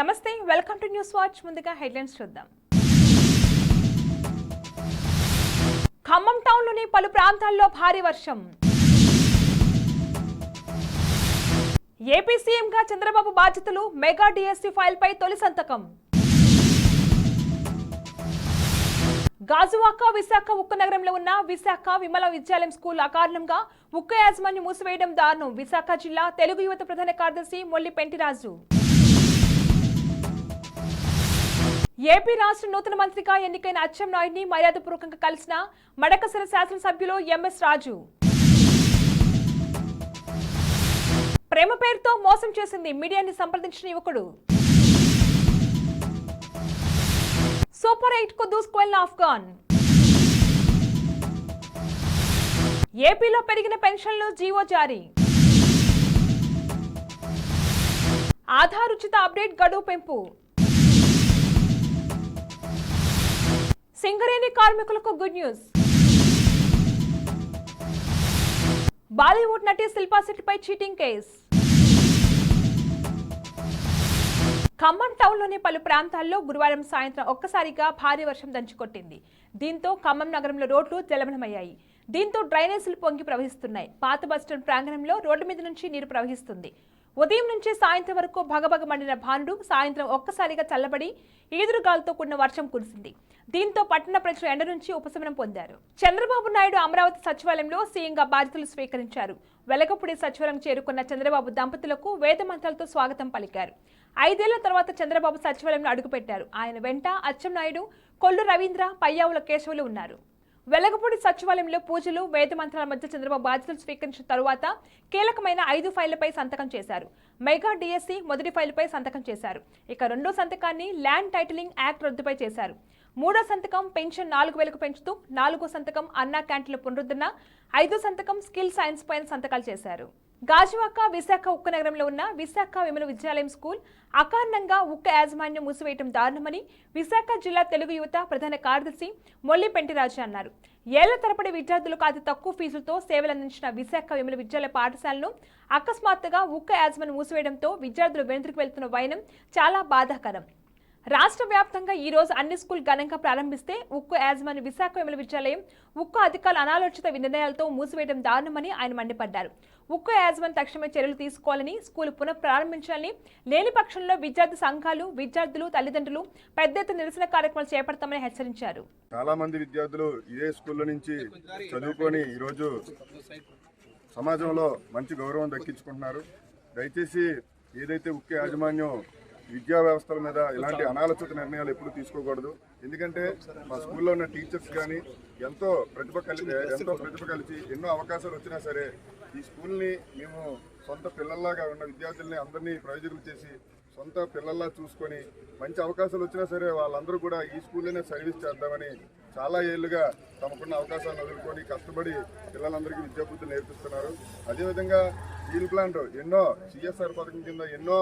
నమస్తే welcome to news watch ముందుగా headlines చూద్దాం. ఖమ్మం టౌన్లోని పలు ప్రాంతాల్లో భారీ వర్షం. ఏపీ సీఎంగా చంద్రబాబు బాధ్యతలు మెగా డిఎస్సీ ఫైల్పై తొలి సంతకం. గాజువాక విశాఖ ఉక్కు నగరంలో ఉన్న విశాఖ విమల విద్యాలయం స్కూల్ అకారణంగా ఉక్కు యాజమాన్యం మూసివేయడం దారుణం. విశాఖ జిల్లా తెలుగు యువత ప్రధాన కార్యదర్శి మొల్లి పెంటిరాజు ఏపీ రాష్ట్ర నూతన మంత్రిగా ఎన్నికైన అచ్చెన్నాయుడిని మర్యాదపూర్వకంగా కలిసిన మడకసిర శాసనసభ్యులు ఎంఎస్ రాజు. ప్రేమ పేరుతో మోసం చేసింది మీడియాని సంప్రదించిన యువకుడు. సూపర్ ఎయిట్కు దూసుకువెళ్ళిన ఆఫ్ఘాన్. ఏపీలో పెరిగిన పెన్షన్లు జీవో జారీ. ఆధార్ ఉచిత అప్డేట్ గడువు పెంపు. సింగరేణి కార్మికులకు గుడ్ న్యూస్. బాలీవుడ్ నటి శిల్పా శెట్టిపై చీటింగ్ కేస్. ఖమ్మం టౌన్లోని పలు ప్రాంతాల్లో గురువారం సాయంత్రం ఒక్కసారిగా భారీ వర్షం దంచుకొట్టింది. దీంతో ఖమ్మం నగరంలో రోడ్లు జలమలమయ్యాయి. దీంతో డ్రైనేజీలు పొంగి ప్రవహిస్తున్నాయి. పాత బస్టాండ్ ప్రాంగణంలో రోడ్డు మీద నుంచి నీరు ప్రవహిస్తుంది. ఉదయం నుంచి సాయంత్రం వరకు భగభగ మండిన భానుడు సాయంత్రం ఒక్కసారిగా చల్లబడి ఈదురుగాలతో కూడిన వర్షం కురిసింది. దీంతో పట్టణ ప్రజలు ఎండ నుంచి ఉపశమనం పొందారు. చంద్రబాబు నాయుడు అమరావతి సచివాలయంలో సీఎంగా బాధ్యతలు స్వీకరించారు. వెలగపూడి సచివాలయం చేరుకున్న చంద్రబాబు దంపతులకు వేద మంత్రాలతో స్వాగతం పలికారు. ఐదేళ్ళ తర్వాత చంద్రబాబు సచివాలయంలో అడుగుపెట్టారు. ఆయన వెంట అచ్చెన్నాయుడు కొల్లు రవీంద్ర పయ్యావుల కేశవులు ఉన్నారు. వెలగపూడి సచివాలయంలో పూజలు వేద మంత్రాల మధ్య చంద్రబాబు బాధ్యతలు స్వీకరించిన తరువాత కీలకమైన ఐదు ఫైళ్ళపై సంతకం చేశారు. మెగా డిఎస్సి మొదటి ఫైలుపై సంతకం చేశారు. ఇక రెండో సంతకాన్ని ల్యాండ్ టైటిలింగ్ యాక్ట్ రద్దుపై చేశారు. మూడో సంతకం పెన్షన్ నాలుగు వేలకు పెంచుతూ నాలుగో సంతకం అన్నా క్యాంటీన్ల పునరుద్ధరణ ఐదో సంతకం స్కిల్ సైన్స్ పైన సంతకాలు చేశారు. గాజువాక విశాఖ ఉక్కు నగరంలో ఉన్న విశాఖ విమల విద్యాలయం స్కూల్ అకారణంగా ఉక్క యాజమాన్యం మూసివేయటం దారుణమని విశాఖ జిల్లా తెలుగు యువత ప్రధాన కార్యదర్శి మొల్లి పెంటిరాజు అన్నారు. ఏళ్ళ తరబడి విద్యార్థులకు అతి తక్కువ ఫీజులతో సేవలందించిన విశాఖ విమల విద్యాలయ పాఠశాలను అకస్మాత్తుగా ఉక్క యాజమాన్యం మూసివేయడంతో విద్యార్థులు వెనుదిరికి వెళ్తున్న వైనం చాలా బాధాకరం. రాష్ట్ర వ్యాప్తంగా ఈ రోజు అన్ని స్కూల్ ఘనంగా ప్రారంభిస్తే ఉక్కు యాజమాన్య విశాఖ విమల విద్యాలయం ఉక్కు అధికారుల అనాలోచిత నిర్ణయాలతో మూసివేయడం దారుణమని ఆయన మండిపడ్డారు. ఉక్కు యాజమాన్య తక్షణమే చర్యలు తీసుకోవాలని స్కూల్ పునః ప్రారంభించాలని లేని పక్షంలో విద్యార్థి సంఘాలు విద్యార్థులు తల్లిదండ్రులు పెద్ద ఎత్తున నిరసన కార్యక్రమాలు చేపడతామని హెచ్చరించారు. చాలా మంది విద్యార్థులు ఇదే స్కూల్లో నుంచి చదువుకొని ఈరోజు సమాజంలో మంచి గౌరవం దక్కించుకుంటున్నారు. దయచేసి ఏదైతే ఉక్కు యాజమాన్యం విద్యా వ్యవస్థల మీద ఇలాంటి అనాలోచిత నిర్ణయాలు ఎప్పుడు తీసుకోకూడదు. ఎందుకంటే మా స్కూల్లో ఉన్న టీచర్స్ కానీ ఎంతో ప్రతిభ కలిసి ఎంతో ప్రతిభ కలిసి ఎన్నో అవకాశాలు వచ్చినా సరే ఈ స్కూల్ని మేము సొంత పిల్లల్లాగా ఉన్న విద్యార్థుల్ని అందరినీ ప్రయోజకులు చేసి సొంత పిల్లల్లా చూసుకొని మంచి అవకాశాలు వచ్చినా సరే వాళ్ళందరూ కూడా ఈ స్కూల్లోనే సర్వీస్ చేద్దామని చాలా ఏళ్ళుగా తమకున్న అవకాశాలను వదులుకొని కష్టపడి పిల్లలందరికీ విద్యాబుద్ధులు నేర్పిస్తున్నారు. అదేవిధంగా స్టీల్ ప్లాంట్ ఎన్నో సిఎస్ఆర్ పథకం కింద ఎన్నో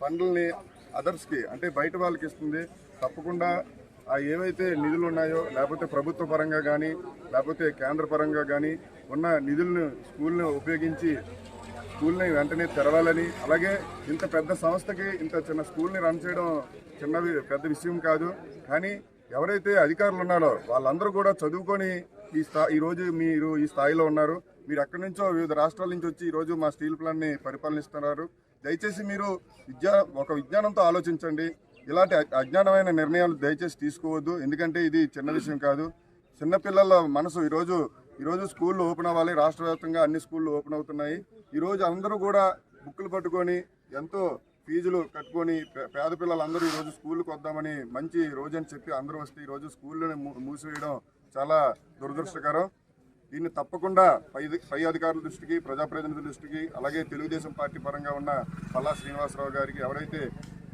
ఫండ్లని అదర్స్కి అంటే బయట వాళ్ళకి ఇస్తుంది తప్పకుండా ఆ ఏవైతే నిధులు ఉన్నాయో లేకపోతే ప్రభుత్వ పరంగా కానీ లేకపోతే కేంద్ర పరంగా కానీ ఉన్న నిధులను స్కూల్ని ఉపయోగించి స్కూల్ని వెంటనే తెరవాలని అలాగే ఇంత పెద్ద సంస్థకి ఇంత చిన్న స్కూల్ని రన్ చేయడం చిన్నది పెద్ద విషయం కాదు. కానీ ఎవరైతే అధికారులు ఉన్నారో వాళ్ళందరూ కూడా చదువుకొని ఈ స్థా ఈరోజు మీరు ఈ స్థాయిలో ఉన్నారు. మీరు ఎక్కడి నుంచో వివిధ రాష్ట్రాల నుంచి వచ్చి ఈరోజు మా స్టీల్ ప్లాంట్ని పరిపాలనిస్తున్నారు. దయచేసి మీరు విద్యా ఒక విజ్ఞానంతో ఆలోచించండి. ఇలాంటి అజ్ఞానమైన నిర్ణయాలు దయచేసి తీసుకోవద్దు. ఎందుకంటే ఇది చిన్న విషయం కాదు. చిన్నపిల్లల మనసు ఈరోజు ఈరోజు స్కూళ్ళు ఓపెన్ అవ్వాలి. రాష్ట్ర వ్యాప్తంగా అన్ని స్కూళ్ళు ఓపెన్ అవుతున్నాయి. ఈరోజు అందరూ కూడా బుక్కులు పట్టుకొని ఎంతో ఫీజులు కట్టుకొని పేద పిల్లలందరూ ఈరోజు స్కూల్కి వద్దామని మంచి రోజు అని చెప్పి అందరూ వస్తే ఈరోజు స్కూళ్ళని మూ- మూసివేయడం చాలా దురదృష్టకరం. దీన్ని తప్పకుండా పై పై అధికారుల దృష్టికి ప్రజాప్రతినిధుల దృష్టికి అలాగే తెలుగుదేశం పార్టీ పరంగా ఉన్న పల్లా శ్రీనివాసరావు గారికి ఎవరైతే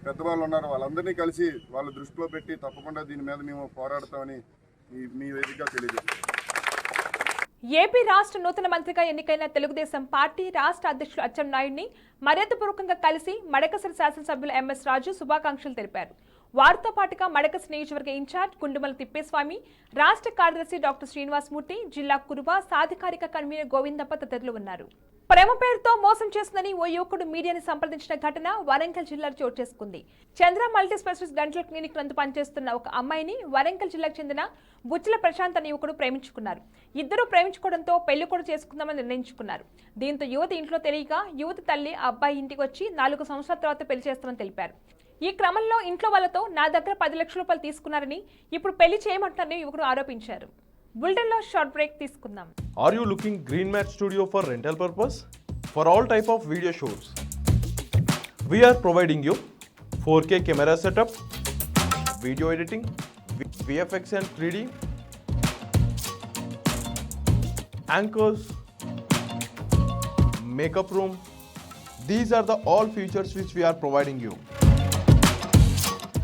పెద్దవాళ్ళు ఉన్నారో వాళ్ళందరినీ కలిసి వాళ్ళ దృష్టిలో పెట్టి తప్పకుండా దీని మీద మేము పోరాడతామని మీ వేదికగా తెలియజేస్తాం ఏపీ రాష్ట్ర నూతన మంత్రిగా ఎన్నికైన తెలుగుదేశం పార్టీ రాష్ట్ర అధ్యక్షుడు అచ్చెన్నాయుడిని మర్యాదపూర్వకంగా కలిసి మడకసరి శాసనసభ్యులు ఎంఎస్ రాజు శుభాకాంక్షలు తెలిపారు. వారితో పాటుగా మడకసి నియోజకవర్గ ఇన్ఛార్జ్ గుండుమల తిప్పేస్వామి రాష్ట్ర కార్యదర్శి డాక్టర్ శ్రీనివాసమూర్తి జిల్లా కురుబ సాధికారిక కన్వీనర్ గోవిందప్ప తదితరులు ఉన్నారు. ప్రేమ పేరుతో మోసం చేస్తుందని ఓ యువకుడు మీడియాని సంప్రదించిన ఘటన వరంగల్ జిల్లాలో చోటు చేసుకుంది. Chandra multi specialist dental clinic నందు పనిచేస్తున్న ఒక అమ్మాయిని వరంగల్ జిల్లాకు చెందిన బుచ్చల ప్రశాంత్ అనే యువకుడు ప్రేమించుకున్నారు. ఇద్దరు ప్రేమించుకోవడంతో పెళ్ళి కూడా చేసుకుందామని నిర్ణయించుకున్నారు. దీంతో యువతి ఇంట్లో తెలియక యువతి తల్లి అబ్బాయి ఇంటికి వచ్చి నాలుగు సంవత్సరాల తర్వాత పెళ్ళి చేస్తామని తెలిపారు. ఈ క్రమంలో ఇంట్లో వాళ్ళతో నా దగ్గర పది లక్షల రూపాయలు తీసుకున్నారని ఇప్పుడు పెళ్ళి చేయమంటారని యువకుడు ఆరోపించారు. బుల్టన్ షార్ట్ బ్రేక్ తీసుకుందాం. Are you looking green studio for rental purpose for all type of video shows we are providing you four K camera setup video editing VFX and three D anchors makeup room these are the all features which we are providing you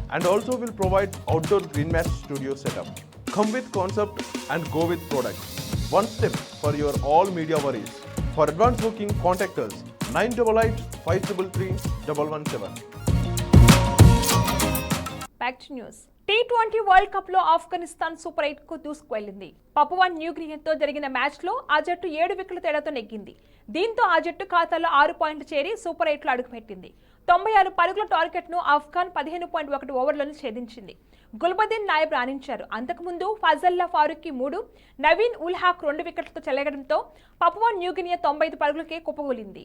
And also will provide outdoor green mat studio setup. Come with concept and go with product. One step for your all media worries. For advanced booking, contact us 988 533 117. Back to news T twenty world కప్లో Afghanistan super ఎయిట్కు దూసుకువెళ్ళింది పపువాన్ న్యూగినియాతో జరిగిన మ్యాచ్లో ఆ జట్టు ఏడు వికెట్ల తేడాతో నెగ్గింది దీంతో ఆ జట్టు ఖాతాలో ఆరు పాయింట్లు చేరి సూపర్ ఎయిట్లో అడుగుపెట్టింది తొంభై ఆరు పరుగుల టార్గెట్ను ఆఫ్ఘాన్ పదిహేను పాయింట్ ఒకటి ఓవర్లను ఛేదించింది. గుల్బదీన్ నాయబ్ రాణించారు. అంతకుముందు ఫజల్లా ఫారూక్కి మూడు నవీన్ ఉల్ హాక్ రెండు వికెట్లతో చెలగడంతో పపువా న్యూగినియా తొంభై ఐదు పరుగులకే కుప్పగూలింది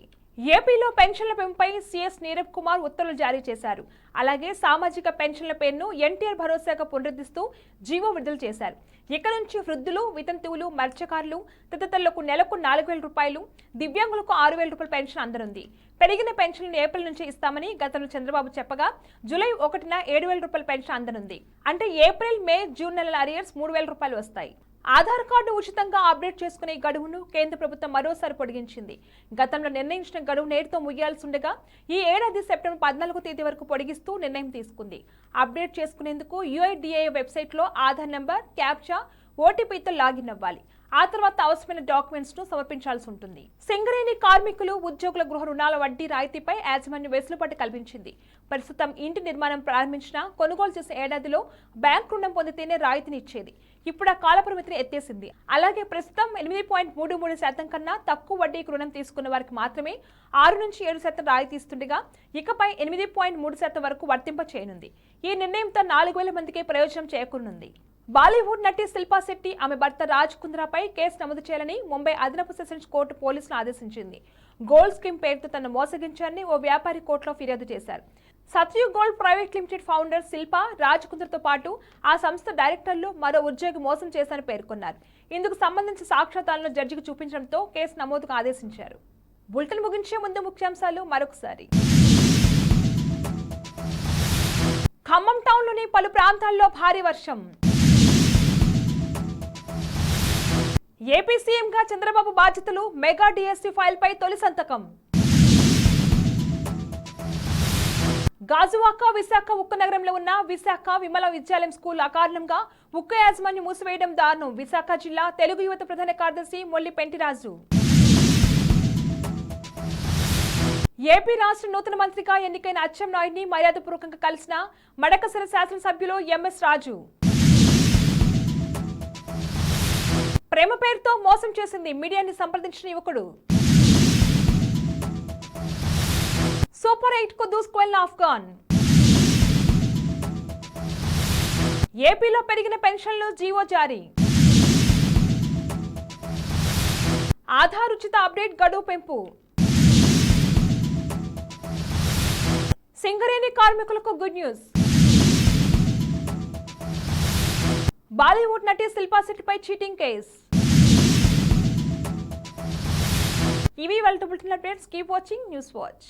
ఏపీలో పెన్షన్ల పెంపుపై సీఎస్ నీరబ్ కుమార్ ఉత్తర్వులు జారీ చేశారు. అలాగే సామాజిక పెన్షన్ల పేరును ఎన్టీఆర్ భరోసాగా పునరుద్ధరిస్తూ జీవో విడుదల చేశారు. ఇక నుంచి వృద్ధులు వితంతువులు మత్స్యకారులు తదితరులకు నెలకు నాలుగు వేల రూపాయలు దివ్యాంగులకు ఆరు వేల రూపాయల పెన్షన్ అందనుంది. పెరిగిన పెన్షన్లను ఏప్రిల్ నుంచి ఇస్తామని గతంలో చంద్రబాబు చెప్పగా జూలై ఒకటిన ఏడు వేల రూపాయల పెన్షన్ అందనుంది. అంటే ఏప్రిల్ మే జూన్ నెలల అరియర్స్ మూడు వేల రూపాయలు వస్తాయి. ఆధార్ కార్డు ఉచితంగా అప్డేట్ చేసుకునే గడువును కేంద్ర ప్రభుత్వం మరోసారి పొడిగించింది. గతంలో నిర్ణయించిన గడువు నేటితో ముగియాల్సి ఉండగా ఈ ఏడాది సెప్టెంబర్ పద్నాలుగో తేదీ వరకు పొడిగిస్తూ నిర్ణయం తీసుకుంది. అప్డేట్ చేసుకునేందుకు యుఐడిఏ వెబ్సైట్లో ఆధార్ నెంబర్ క్యాప్చా ఓటీపీతో లాగిన్ అవ్వాలి. ఆ తర్వాత అవసరమైన డాక్యుమెంట్స్ను సమర్పించాల్సి ఉంటుంది. సింగరేణి కార్మికులు ఉద్యోగుల గృహ రుణాల వడ్డీ రాయితీపై యాజమాన్యం వెసులుబాటు కల్పించింది. ప్రస్తుతం ఇంటి నిర్మాణం ప్రారంభించిన కొనుగోలు చేసిన ఏడాదిలో బ్యాంక్ రుణం పొందితేనే రాయితీని ఇచ్చేది. ఇప్పుడు ఆ కాలపరిమితిని ఎత్తేసింది. అలాగే ప్రస్తుతం ఎనిమిది పాయింట్ మూడు మూడు శాతం కన్నా తక్కువ వడ్డీకి రుణం తీసుకున్న వారికి మాత్రమే ఆరు నుంచి ఏడు శాతం రాయితీ ఇస్తుండగా ఇకపై ఎనిమిది పాయింట్ మూడు శాతం వరకు వర్తింప చేయనుంది ఈ నిర్ణయంతో నాలుగు వేల మందికి ప్రయోజనం చేకూరనుంది. బాలీవుడ్ నటి శిల్పా శెట్టి ఆమె భర్త రాజ్ కుంద్రాపై కేసు నమోదు చేయాలని ముంబై అదనపు సెషన్స్ కోర్టు పోలీసులు ఆదేశించింది. గోల్డ్ స్కీమ్ పేరుతో తన మోసగించారని ఓ వ్యాపారి కోర్టులో ఫిర్యాదు చేశారు. Satyu gold private limited founder Shilpa Raj కుంద్రతో పాటు ఆ సంస్థ డైరెక్టర్లు మరో ఉద్యోగి మోసం చేశారని పేర్కొన్నారు. ఇందుకు సంబంధించిన సాక్ష్యాధారాలను జడ్జికి చూపించడంతో కేసు నమోదుకు ఆదేశించారు. బులెటిన్ ముగించే ముందు ముఖ్యాంశాలు మరొకసారి. ఖమ్మం టౌన్లోని పలు ప్రాంతాల్లో భారీ వర్షం. ఏపీ సీఎంగా చంద్రబాబు బాధ్యతలు మెగా డిఎస్సీ ఫైల్పై తొలి సంతకం. గాజువాక విశాఖ ఉక్కు నగరంలో ఉన్న విశాఖ విమల విద్యాలయం స్కూల్ అకారణంగా ఉక్కు యాజమాన్యం మూసివేయడం దారుణం. విశాఖ జిల్లా తెలుగు యువత ప్రధాన కార్యదర్శి మొల్లి పెంటిరాజు. ఏపీ రాష్ట్ర నూతన మంత్రిగా ఎన్నికైన అచ్చెం నాయుడిని మర్యాదపూర్వకంగా కలిసిన మడకసర శాసనసభ్యులు ఎంఎస్ రాజు. ప్రేమ పేరుతో మోసం చేసింది మీడియాని సంప్రదించిన యువకుడు. సూపర్ ఎయిట్కు దూసుకువెళ్ళిన ఆఫ్ఘాన్. ఏపీలో పెరిగిన పెన్షన్లు జీవో జారీ. ఆధార్ ఉచిత అప్డేట్ గడువు పెంపు. సింగరేణి కార్మికులకు గుడ్ న్యూస్. బాలీవుడ్ నటి శిల్పా శెట్టిపై చీటింగ్ కేస్. ఇవి వాళ్ళతో bulletin updates. Keep watching news watch